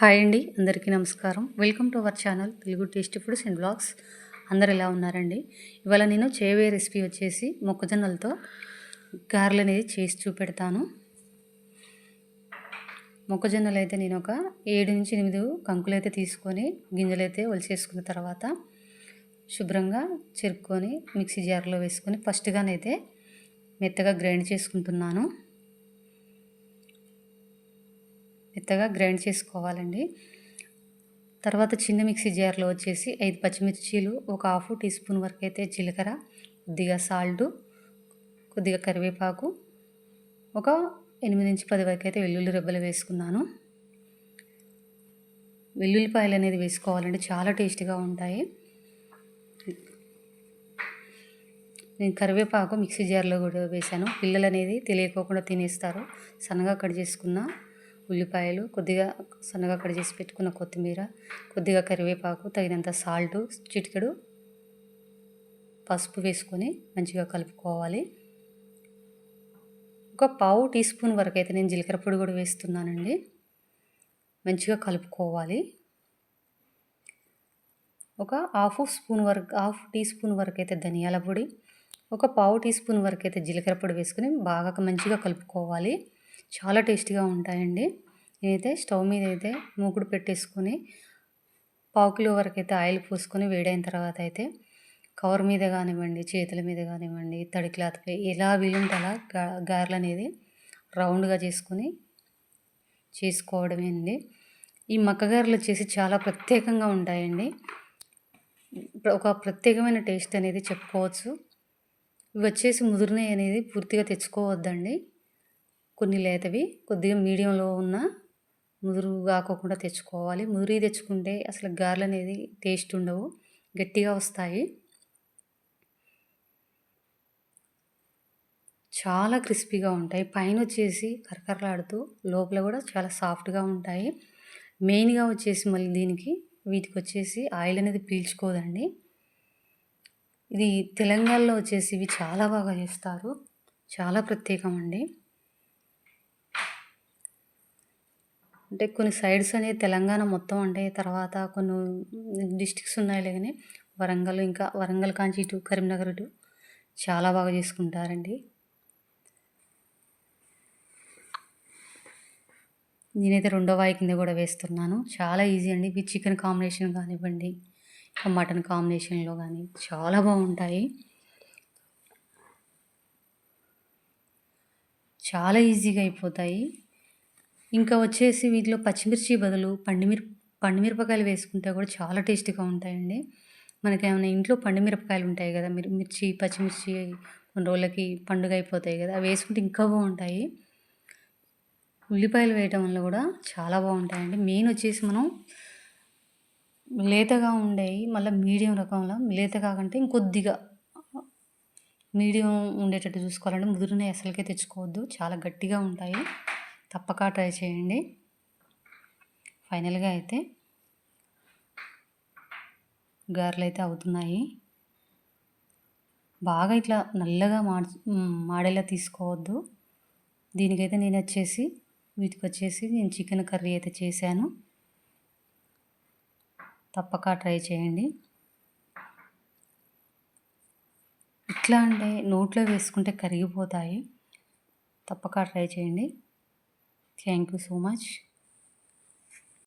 Hi అండి అందరికీ నమస్కారం. Welcome to our channel Telugu tasty foods and blogs అందరు ఎలా ఉన్నారండి? ఇవాళ నేను చేయవే రెసిపీ వచ్చేసి మొక్కజొన్నలతో గారెలు అనేది చేసి చూపెడతాను. మొక్కజొన్నలు అయితే నేను ఒక ఏడు నుంచి ఎనిమిది కంకులు అయితే తీసుకొని గింజలు అయితే ఒలిచేసుకున్న తర్వాత శుభ్రంగా చెరుక్కొని మిక్సీ జార్లో వేసుకొని ఫస్ట్గానైతే మెత్తగా గ్రైండ్ చేసుకుంటున్నాను. మెత్తగా గ్రైండ్ చేసుకోవాలండి. తర్వాత చిన్న మిక్సీ జార్లో వచ్చేసి ఐదు పచ్చిమిర్చీలు ఒక హాఫ్ టీ స్పూన్ వరకు అయితే జీలకర్ర కొద్దిగా సాల్ట్ కొద్దిగా కరివేపాకు ఒక ఎనిమిది నుంచి పది వరకు అయితే వెల్లుల్లి రెబ్బలు వేసుకున్నాను. వెల్లుల్లిపాయలు అనేది వేసుకోవాలండి చాలా టేస్టీగా ఉంటాయి. నేను కరివేపాకు మిక్సీ జార్లో కూడా వేశాను. పిల్లలు అనేది తెలియకోకుండా తినేస్తారు. సన్నగా కట్ చేసుకున్న ఉల్లిపాయలు కొద్దిగా సన్నగా కట్ చేసి పెట్టుకున్న కొత్తిమీర కొద్దిగా కరివేపాకు తగినంత సాల్ట్ చిటికెడు పసుపు వేసుకొని మంచిగా కలుపుకోవాలి. ఒక పావు టీ స్పూన్ వరకు అయితే నేను జీలకర్ర పొడి కూడా వేస్తున్నానండి. మంచిగా కలుపుకోవాలి. ఒక హాఫ్ స్పూన్ వరకు హాఫ్ టీ స్పూన్ వరకు అయితే ధనియాల పొడి ఒక పావు టీ స్పూన్ వరకు అయితే జీలకర్ర పొడి వేసుకొని బాగా మంచిగా కలుపుకోవాలి. చాలా టేస్టీగా ఉంటాయండి. నేనైతే స్టవ్ మీద అయితే మూకుడు పెట్టేసుకొని పావు కిలో వరకు అయితే ఆయిల్ పోసుకొని వేడైన తర్వాత అయితే కవర్ మీద కానివ్వండి చేతుల మీద కానివ్వండి తడి క్లాత్పై ఎలా వీలుంటే అలా గారెలు అనేది రౌండ్గా చేసుకొని చేసుకోవడమే అండి ఈ మక్కగారెలు వచ్చేసి చాలా ప్రత్యేకంగా ఉంటాయండి. ఒక ప్రత్యేకమైన టేస్ట్ అనేది చెప్పుకోవచ్చు. ఇవి వచ్చేసి ముదిరినవి అనేది పూర్తిగా తెచ్చుకోవద్దండి. కొన్ని లేతవి కొద్దిగా మీడియంలో ఉన్న ముదురు కాకోకుండా తెచ్చుకోవాలి. ముదురు తెచ్చుకుంటే అసలు గారెలు అనేది టేస్ట్ ఉండవు గట్టిగా వస్తాయి. చాలా క్రిస్పీగా ఉంటాయి. పైన వచ్చేసి కరకరలాడుతూ లోపల కూడా చాలా సాఫ్ట్గా ఉంటాయి. మెయిన్గా వచ్చేసి మళ్ళీ దీనికి వీటికి వచ్చేసి ఆయిల్ అనేది పీల్చుకోదండి. ఇది తెలంగాణలో వచ్చేసి ఇవి చాలా బాగా చేస్తారు. చాలా ప్రత్యేకం అండి. అంటే కొన్ని సైడ్స్ అనేది తెలంగాణ మొత్తం అంటే తర్వాత కొన్ని డిస్టిక్స్ ఉన్నాయి కానీ వరంగల్ ఇంకా వరంగల్ కాంచి ఇటు కరీంనగర్ ఇటు చాలా బాగా చేసుకుంటారండి. నేనైతే రెండో వాయి కింద కూడా వేస్తున్నాను. చాలా ఈజీ అండి. ఇవి చికెన్ కాంబినేషన్ కానివ్వండి మటన్ కాంబినేషన్లో కానీ చాలా బాగుంటాయి. చాలా ఈజీగా అయిపోతాయి. ఇంకా వచ్చేసి వీటిలో పచ్చిమిర్చి బదులు పండుమిర పండుమిరపకాయలు వేసుకుంటే కూడా చాలా టేస్టీగా ఉంటాయండి. మనకి ఏమైనా ఇంట్లో పండుమిరపకాయలు ఉంటాయి కదా మిర్ మిర్చి పచ్చిమిర్చి కొన్ని రోజులకి పండుగ అయిపోతాయి కదా అవి వేసుకుంటే ఇంకా బాగుంటాయి. ఉల్లిపాయలు వేయటం వల్ల కూడా చాలా బాగుంటాయండి. మెయిన్ వచ్చేసి మనం లేతగా ఉండేవి మళ్ళీ మీడియం రకంలో లేతగా కంటే ఇంకొద్దిగా మీడియం ఉండేటట్టు చూసుకోవాలంటే ముదిరినవి అసలుకే తెచ్చుకోవద్దు. చాలా గట్టిగా ఉంటాయి. తప్పక ట్రై చేయండి. ఫైనల్గా అయితే గారెలు అయితే అవుతున్నాయి. బాగా ఇట్లా నల్లగా మాడి మాడేలా తీసుకోవద్దు. దీనికైతే నేను వచ్చేసి వీటికి వచ్చేసి నేను చికెన్ కర్రీ అయితే చేశాను. తప్పక ట్రై చేయండి. ఇట్లా అంటే నోట్లో వేసుకుంటే కరిగిపోతాయి. తప్పక ట్రై చేయండి. Thank you so much.